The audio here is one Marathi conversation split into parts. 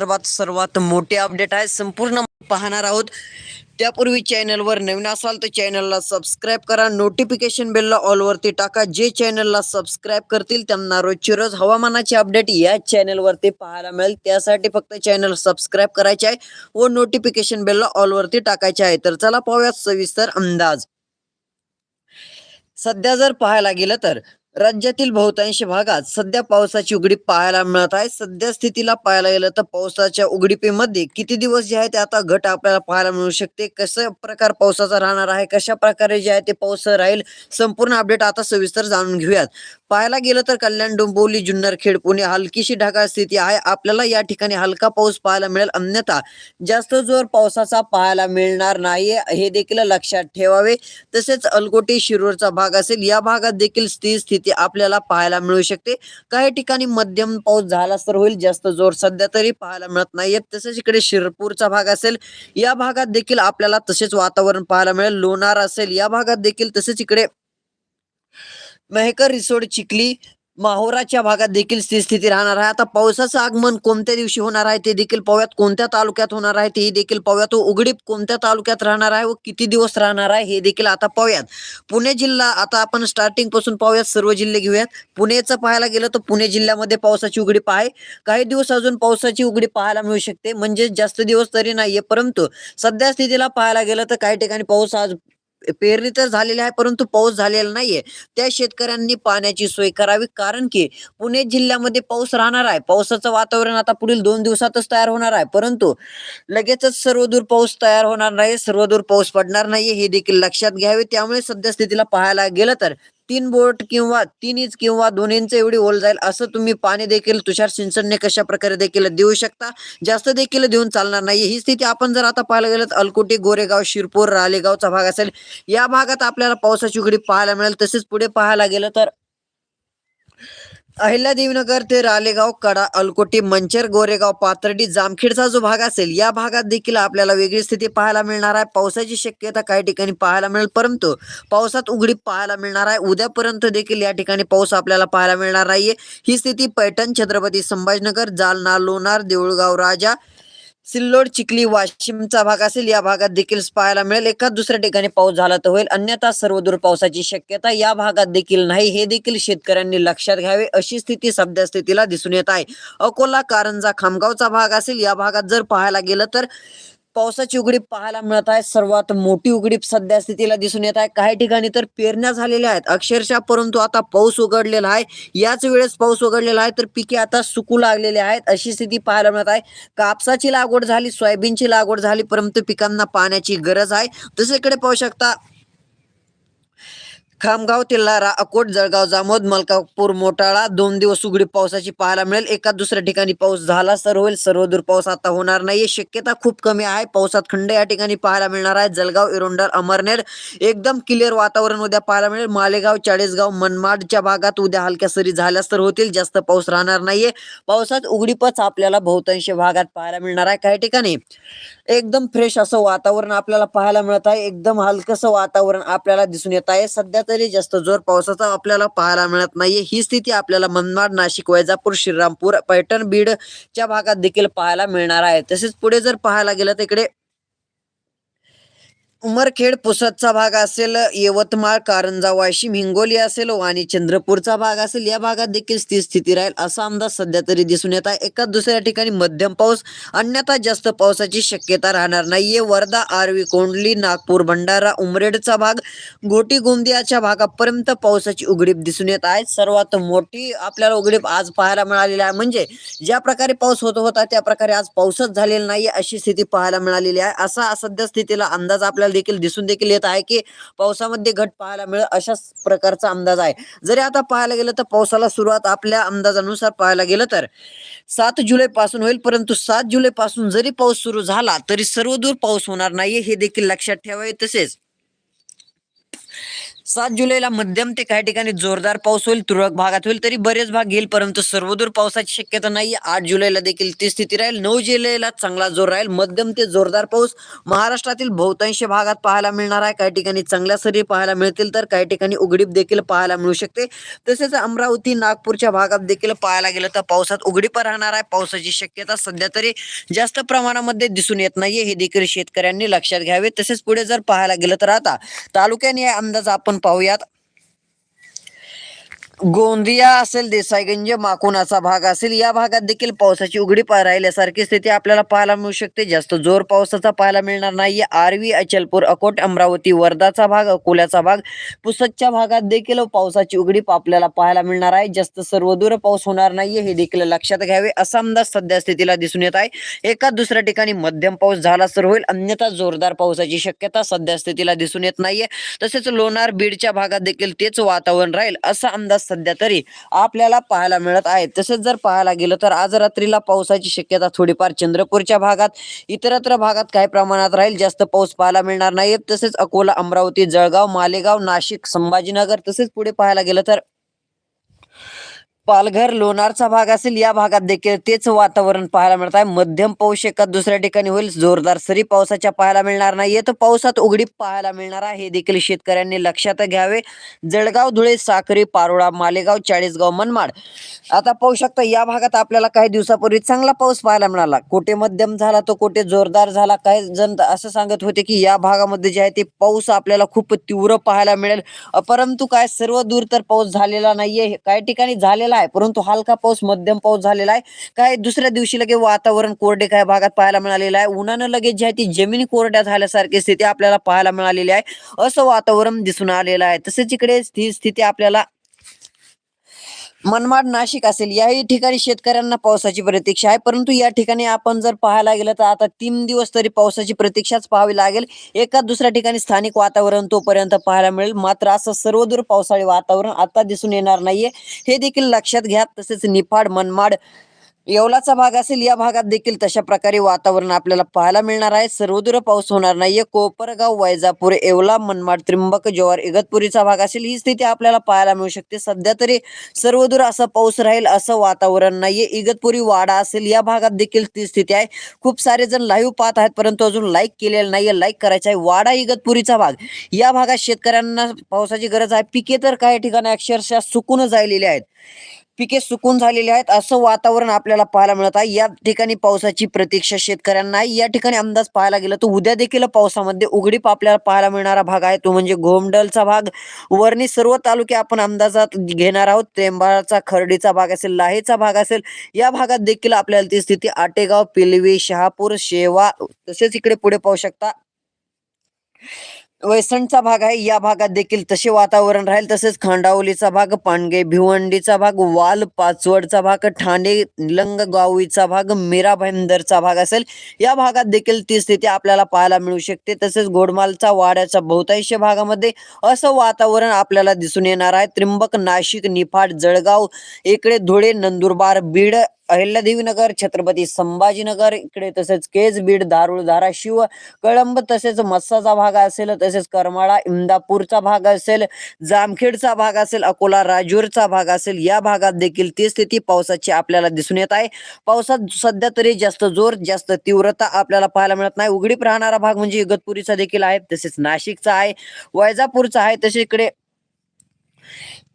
सर्वात सर्वात मोठे अपडेट आहे. संपूर्ण पाहणार आहोत. त्यापूर्वी चॅनलवर नवीन असाल तर चॅनलला सबस्क्राईब करा. नोटिफिकेशन बेलला ऑलवरती टाका. जे चॅनलला सबस्क्राईब करतील त्यांना रोजची रोज हवामानाचे अपडेट या चॅनलवरती पाहायला मिळेल. त्यासाठी फक्त चॅनल सबस्क्राईब करायचे आहे व नोटिफिकेशन बेलला ऑलवरती टाकायचे आहे. तर चला पाहूयात सविस्तर अंदाज. सध्या जर पाहायला गेलं तर राज्यातील बहुतांश भागात सध्या पावसाची उघडीप पाहायला मिळत आहे. सध्या स्थितीला पाहायला गेलं तर पावसाच्या उघडीपीमध्ये किती दिवस जे आहे ते आता घट आपल्याला पाहायला मिळू शकते. कसं प्रकार पावसाचा राहणार आहे? कशा प्रकारे जे आहे ते पाऊस राहील? संपूर्ण अपडेट आता सविस्तर जाणून घेऊयात. पाहायला गेलं तर कल्याण डोंबिवली जुन्नर खेड पुणे हलकीशी ढगाळ स्थिती आहे. आपल्याला या ठिकाणी हलका पाऊस पाहायला मिळेल. अन्यथा जास्त जोर पावसाचा पाहायला मिळणार नाही हे देखील लक्षात ठेवावे. तसेच अलकोटी शिरूरचा भाग असेल. या भागात देखील स्थिर स्थिती आपल्याला पाहायला मिळू शकते. काही ठिकाणी मध्यम पाऊस झाला तर होईल जास्त जोर सध्या तरी पाहायला मिळत नाहीये. तसेच इकडे शिरपूरचा भाग असेल या भागात देखील आपल्याला तसेच वातावरण पाहायला मिळेल. लोणार असेल या भागात देखील तसेच इकडे मेहकर रिसोड चिखली माहोराच्या भागात देखील स्थिती राहणार आहे. आता पावसाचं आगमन कोणत्या दिवशी होणार आहे? ते देखील पाहूयात. कोणत्या तालुक्यात होणार आहे? ते देखील पाहूयात. व उघडीप कोणत्या तालुक्यात राहणार आहे? व किती दिवस राहणार आहे? हे देखील आता पाहूयात. पुणे जिल्हा आता आपण स्टार्टिंगपासून पाहूयात. सर्व जिल्हे घेऊयात. पुणेचं पाहायला गेलं तर पुणे जिल्ह्यामध्ये पावसाची उघडीप आहे. काही दिवस अजून पावसाची उघडीप पाहायला मिळू शकते. म्हणजे जास्त दिवस तरी नाहीये. परंतु सध्या स्थितीला पाहायला गेलं तर काही ठिकाणी पाऊस आज पेरणी तर झालेली आहे परंतु पाऊस झालेला नाहीये. त्या शेतकऱ्यांनी पाण्याची सोय करावी कारण की पुणे जिल्ह्यामध्ये पाऊस राहणार आहे. पावसाचं वातावरण आता पुढील दोन दिवसातच तयार होणार आहे. परंतु लगेचच सर्वदूर पाऊस तयार होणार नाही सर्वदूर पाऊस पडणार नाही हे देखील लक्षात घ्यावे. त्यामुळे सध्या स्थितीला पाहायला गेलं तर तीन बोट किंवा तीन इंच किंवा दोन इंच एवढी ओल जाईल असं तुम्ही पाणी देखील तुषार सिंचनने कशा प्रकारे देखील देऊ शकता? जास्त देखील देऊन चालणार नाही. ही स्थिती आपण जर आता पाहायला गेलं तर अलकोटी गोरेगाव शिरपूर रालेगावचा भाग असेल. या भागात आपल्याला पावसाची उघडी पाहायला मिळेल. तसेच पुढे पाहायला गेलं तर अहिल्यादेवीनगर ते रालेगाव कडा अलकोटी मंचर गोरेगाव पाथर्डी जामखेडचा जो भाग असेल या भागात देखील आपल्याला वेगळी स्थिती पाहायला मिळणार आहे. पावसाची शक्यता काही ठिकाणी पाहायला मिळेल परंतु पावसात उघडी पाहायला मिळणार आहे. उद्यापर्यंत देखील या ठिकाणी पाऊस आपल्याला पाहायला मिळणार नाहीये. ही स्थिती पैठण छत्रपती संभाजीनगर जालना लोणार देऊळगाव राजा सिल्लोड चिखली वाशिमचा भाग असेल या भागात देखील पाहायला मिळेल. एखाद दुसऱ्या ठिकाणी पाऊस झाला तर होईल. अन्यथा सर्वदूर पावसाची शक्यता या भागात देखील नाही. हे देखील शेतकऱ्यांनी लक्षात घ्यावे. अशी स्थिती सध्या स्थितीला दिसून येत आहे. अकोला कारंजा खामगावचा भाग असेल या भागात जर पाहायला गेलं तर पावसाची उघडीप पाहायला मिळत आहे. सर्वात मोठी उघडीप सध्या स्थितीला दिसून येत आहे. काही ठिकाणी तर पेरण्या झालेल्या आहेत. अक्षरशः परंतु आता पाऊस उघडलेला आहे. याच वेळेस पाऊस उघडलेला आहे तर पिके आता सुकू लागलेले आहेत. अशी स्थिती पाहायला मिळत आहे. कापसाची लागवड झाली सोयाबीनची लागवड झाली परंतु पिकांना पाण्याची गरज आहे. दुसरीकडे पाहू शकता खामगाव तेल्लारा अकोट जळगाव जामोद मलकापूर मोटाळा दोन दिवस उघडी पावसाची पाहायला मिळेल. एका दुसऱ्या ठिकाणी पाऊस झाला तर होईल. सर्वदूर पाऊस आता होणार नाही शक्यता खूप कमी आहे. पावसात खंड या ठिकाणी पाहायला मिळणार आहे. जळगाव इरोंडर अमरनेर एकदम क्लिअर वातावरण उद्या पाहायला मिळेल. मालेगाव चाळीसगाव मनमाडच्या भागात उद्या हलक्या सरी झाल्यास तर होतील. जास्त पाऊस राहणार नाहीये. पावसात उघडीपच आपल्याला बहुतांश भागात पाहायला मिळणार आहे. काही ठिकाणी एकदम फ्रेश असं वातावरण आपल्याला पाहायला मिळत आहे. एकदम हलकसं वातावरण आपल्याला दिसून येत आहे. सध्या तरी जास्त जोर पावसाचा आपल्याला पाहायला मिळत नाहीये. ही स्थिती आपल्याला मनमाड नाशिक वैजापूर श्रीरामपूर पैठण बीडच्या भागात देखील पाहायला मिळणार आहे. तसेच पुढे जर पाहायला गेलं तर इकडे उमरखेड पुसदचा भाग असेल यवतमाळ कारंजा वाशिम हिंगोली असेल आणि चंद्रपूरचा भाग असेल या भागात देखील स्थिर स्थिती राहील असा अंदाज सध्या तरी दिसून येत आहे. एका दुसऱ्या ठिकाणी मध्यम पाऊस अन्यथा जास्त पावसाची शक्यता राहणार नाहीये. वर्धा आरवी कोंडली नागपूर भंडारा उमरेडचा भाग गोटी गोंदियाच्या भागापर्यंत पावसाची उघडीप दिसून येत आहे. सर्वात मोठी आपल्याला उघडीप आज पाहायला मिळालेली आहे. म्हणजे ज्या प्रकारे पाऊस होत होता त्या प्रकारे आज पाऊसच झालेला नाही अशी स्थिती पाहायला मिळालेली आहे. असा सध्या स्थितीला अंदाज आपल्याला देखील दिसून देखील येत आहे की पावसामध्ये घट पाहायला मिळेल अशाच प्रकारचा अंदाज आहे. जरी आता पाहायला गेलं तर पावसाला सुरुवात आपल्या अंदाजानुसार पाहायला गेलं तर सात जुलै पासून होईल परंतु सात जुलै पासून जरी पाऊस सुरू झाला तरी सर्वदूर पाऊस होणार नाहीये हे देखील लक्षात ठेवावे तसेच सात जुलैला मध्यम ते काही ठिकाणी जोरदार पाऊस होईल तुरळक भागात होईल तरी बरेच भाग घेईल परंतु सर्वदूर पावसाची शक्यता नाही आठ जुलैला देखील ती स्थिती राहील. नऊ जुलैला चांगला जोर राहील. मध्यम ते जोरदार पाऊस महाराष्ट्रातील बहुतांश भागात पाहायला मिळणार आहे. काही ठिकाणी चांगल्या सरी पाहायला मिळतील तर काही ठिकाणी उघडीप देखील पाहायला मिळू शकते. तसेच अमरावती नागपूरच्या भागात देखील पाहायला गेलं तर पावसात उघडीप राहणार आहे. पावसाची शक्यता सध्या तरी जास्त प्रमाणामध्ये दिसून येत नाहीये हे देखील शेतकऱ्यांनी लक्षात घ्यावे. तसेच पुढे जर पाहायला गेलं तर आता तालुक्याने अंदाज आपण पाहूयात. गोंदिया असेल देसाईगंज माकुणाचा भाग असेल या भागात देखील पावसाची उघडी राहिल्यासारखी स्थिती आपल्याला पाहायला मिळू शकते. जास्त जोर पावसाचा पाहायला मिळणार नाही आरवी अचलपूर अकोट अमरावती वर्धाचा भाग अकोल्याचा भाग पुसदच्या भागात देखील पावसाची उघडीप आपल्याला पाहायला मिळणार आहे. जास्त सर्वदूर पाऊस होणार नाहीये हे देखील लक्षात घ्यावे. असा अंदाज सध्या स्थितीला दिसून येत आहे. एका दुसऱ्या ठिकाणी मध्यम पाऊस झाला तर होईल. अन्यथा जोरदार पावसाची शक्यता सध्या स्थितीला दिसून येत नाहीये. तसेच लोणार बीडच्या भागात देखील तेच वातावरण राहील असा अंदाज सध्या तरी आपल्याला पाहायला मिळत आहे. तसेच जर पाहायला गेलं तर आज रात्रीला पावसाची शक्यता थोडीफार चंद्रपूरच्या भागात इतरत्र भागात काही प्रमाणात राहील. जास्त पाऊस पाहायला मिळणार नाही. तसेच अकोला अमरावती जळगाव मालेगाव नाशिक संभाजीनगर तसेच पुढे पाहायला गेलं तर पालघर लोणारचा भाग असेल या भागात देखील तेच वातावरण पाहायला मिळत आहे मध्यम पाऊस एका दुसऱ्या ठिकाणी होईल. जोरदार सरी पावसाच्या पाहायला मिळणार नाहीये तर पावसात उघडीप पाहायला मिळणार आहे. हे देखील शेतकऱ्यांनी लक्षात घ्यावे. जळगाव धुळे साखरी पारोळा मालेगाव चाळीसगाव मनमाड. आता पाहू शकता या भागात आपल्याला काही दिवसापूर्वी चांगला पाऊस पाहायला मिळाला. कोठे मध्यम झाला तो कोठे जोरदार झाला काही जण असं सांगत होते की या भागामध्ये जे आहे ते पाऊस आपल्याला खूप तीव्र पाहायला मिळेल. परंतु काय सर्व दूर तर पाऊस झालेला नाहीये. हे काही ठिकाणी झालेला आहे. परंतु हलका पाऊस मध्यम पाऊस झालेला आहे. काय दुसऱ्या दिवशी लगे वातावरण कोरडे काय भागात पाहायला मिळालेलं आहे. उन्हानं लगेच जी आहे ती जमीन कोरड्या झाल्यासारखी स्थिती आपल्याला पाहायला मिळालेली आहे. असं वातावरण दिसून आलेलं आहे. तसेच इकडे स्थिती आपल्याला मनमाड नाशिक असेल याही ठिकाणी शेतकऱ्यांना पावसाची प्रतीक्षा आहे. परंतु या ठिकाणी आपण जर पाहायला गेलं तर आता तीन दिवस तरी पावसाची प्रतीक्षाच पाहावी लागेल. एका दुसऱ्या ठिकाणी स्थानिक वातावरण तोपर्यंत पाहायला मिळेल. मात्र असं सर्वदूर पावसाळी वातावरण आता दिसून येणार नाहीये. हे देखील लक्षात घ्या. तसेच निफाड मनमाड येवलाचा भाग असेल या भागात देखील तशा प्रकारे वातावरण आपल्याला पाहायला मिळणार आहे. सर्वदूर पाऊस होणार नाहीये. कोपरगाव वैजापूर येवला मनमाड त्रिंबक जवार इगतपुरीचा भाग असेल ही स्थिती आपल्याला पाहायला मिळू शकते. सध्या तरी सर्वदूर असा पाऊस राहील असं वातावरण नाहीये. इगतपुरी वाडा असेल या भागात देखील ती स्थिती आहे. खूप सारे जण लाईव्ह पाहत आहेत परंतु अजून लाईक केलेलं नाहीये. लाईक करायचं आहे. वाडा इगतपुरीचा भाग. या भागात शेतकऱ्यांना पावसाची गरज आहे. पिके तर काही ठिकाणी अक्षरशः सुकून जायलेली आहेत. पिके सुकून झालेली आहेत. असं वातावरण आपल्याला पाहायला मिळत आहे. या ठिकाणी पावसाची प्रतीक्षा शेतकऱ्यांना या ठिकाणी अंदाज पाहायला गेला तर उद्या देखील पावसामध्ये उघडीप आपल्याला पाहायला मिळणारा भाग आहे. तो म्हणजे गोमडलचा भाग. वरणी सर्व तालुके आपण अंदाजात घेणार आहोत. तेंबाळाचा खर्डीचा भाग असेल लाहेचा भाग असेल या भागात देखील आपल्याला ती स्थिती आटेगाव पिलवी शहापूर शेवा तसेच इकडे पुढे पाहू शकता. वैसणचा भाग आहे. या भागात देखील तसे वातावरण राहील. तसेच खांडावलीचा भाग पांडगे भिवंडीचा भाग वाल पाचवडचा भाग ठाणे लंगगावीचा भाग मीरा भाईंदरचा भाग असेल. या भागात देखील ती स्थिती आपल्याला पाहायला मिळू शकते. तसेच गोडमालचा वाड्याच्या बहुतांश भागामध्ये असं वातावरण आपल्याला दिसून येणार आहे. त्र्यंबक नाशिक निफाड जळगाव इकडे धुळे नंदुरबार बीड अहिल्यादेवीनगर छत्रपती संभाजीनगर इकडे तसेच केज बीड दारुळ धाराशिव कळंब तसेच मस्साचा भाग असेल तसेच करमाळा इंदापूरचा भाग असेल जामखेडचा भाग असेल अकोला राजूरचा भाग असेल या भागात देखील ती स्थिती पावसाची आपल्याला दिसून येत आहे. पावसात सध्या तरी जास्त जोर जास्त तीव्रता आपल्याला पाहायला मिळत नाही. उघडीप राहणारा भाग म्हणजे इगतपुरीचा देखील आहे तसेच नाशिकचा आहे वैजापूरचा आहे तसे इकडे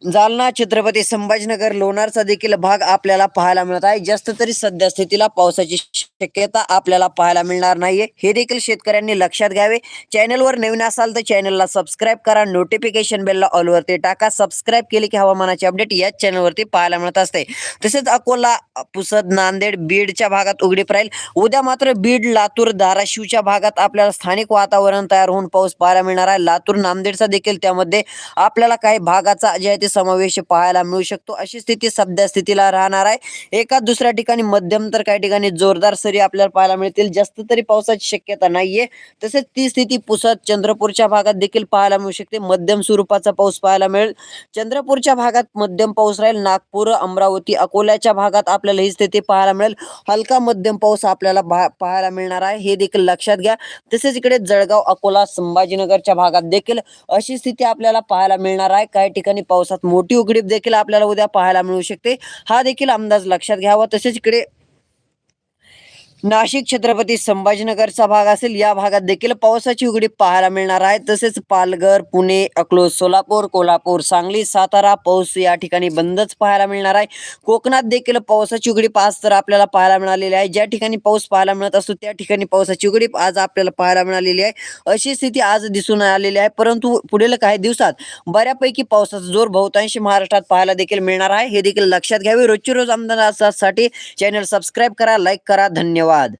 जालना छत्रपती संभाजीनगर लोणारचा देखील भाग आपल्याला पाहायला मिळत आहे. जास्त तरी सध्या स्थितीला पावसाची शक्यता आपल्याला पाहायला मिळणार नाहीये. हे देखील शेतकऱ्यांनी लक्षात घ्यावे. चॅनलवर नवीन असाल तर चॅनलला सबस्क्राईब करा. नोटिफिकेशन बेलला ऑलवरती टाका. सबस्क्राईब केले की हवामानाचे अपडेट याच चॅनलवरती पाहायला मिळत असते. तसेच अकोला पुसद नांदेड बीडच्या भागात उघडीप राहील. उद्या मात्र बीड लातूर धाराशिवच्या भागात आपल्याला स्थानिक वातावरण तयार होऊन पाऊस पाहायला मिळणार आहे. लातूर नांदेडचा देखील त्यामध्ये आपल्याला काही भागाचा जे आहे ते समावेश पाहायला मिळू शकतो. अशी स्थिती सध्या स्थितीला राहणार आहे. एका दुसऱ्या ठिकाणी मध्यम तर काही ठिकाणी जोरदार सरी आपल्याला पाहायला मिळतील. जास्त तरी पावसाची शक्यता नाहीये. तसेच ती स्थिती पुसत चंद्रपूरच्या भागात देखील पाहायला मिळू शकते. मध्यम स्वरूपाचा पाऊस पाहायला मिळेल. चंद्रपूरच्या भागात मध्यम पाऊस राहील. नागपूर अमरावती अकोल्याच्या भागात आपल्याला ही स्थिती पाहायला मिळेल. हलका मध्यम पाऊस आपल्याला पाहायला मिळणार आहे. हे देखील लक्षात घ्या. तसेच इकडे जळगाव अकोला संभाजीनगरच्या भागात देखील अशी स्थिती आपल्याला पाहायला मिळणार आहे. काही ठिकाणी मोठी उघडीप देखील आपल्याला उद्या पाहायला मिळू शकते. हा देखील अंदाज लक्षात घ्यावा. तसेच इकडे नाशिक छत्रपती संभाजीनगरचा भाग असेल या भागात देखील पावसाची उघडी पाहायला मिळणार आहे. तसेच पालघर पुणे अकलोज सोलापूर कोल्हापूर सांगली सातारा पाऊस या ठिकाणी बंदच पाहायला मिळणार आहे. कोकणात देखील पावसाची उघडी पाच तर आपल्याला पाहायला मिळालेली आहे. ज्या ठिकाणी पाऊस पाहायला मिळत असतो त्या ठिकाणी पावसाची उघडी आज आपल्याला पाहायला मिळालेली आहे. अशी स्थिती आज दिसून आलेली आहे. परंतु पुढील काही दिवसात बऱ्यापैकी पावसाचा जोर बहुतांशी महाराष्ट्रात पाहायला देखील मिळणार आहे. हे देखील लक्षात घ्यावे. रोजची रोज अंदाजासाठी चॅनल सबस्क्राईब करा लाईक करा. धन्यवाद. धन्यवाद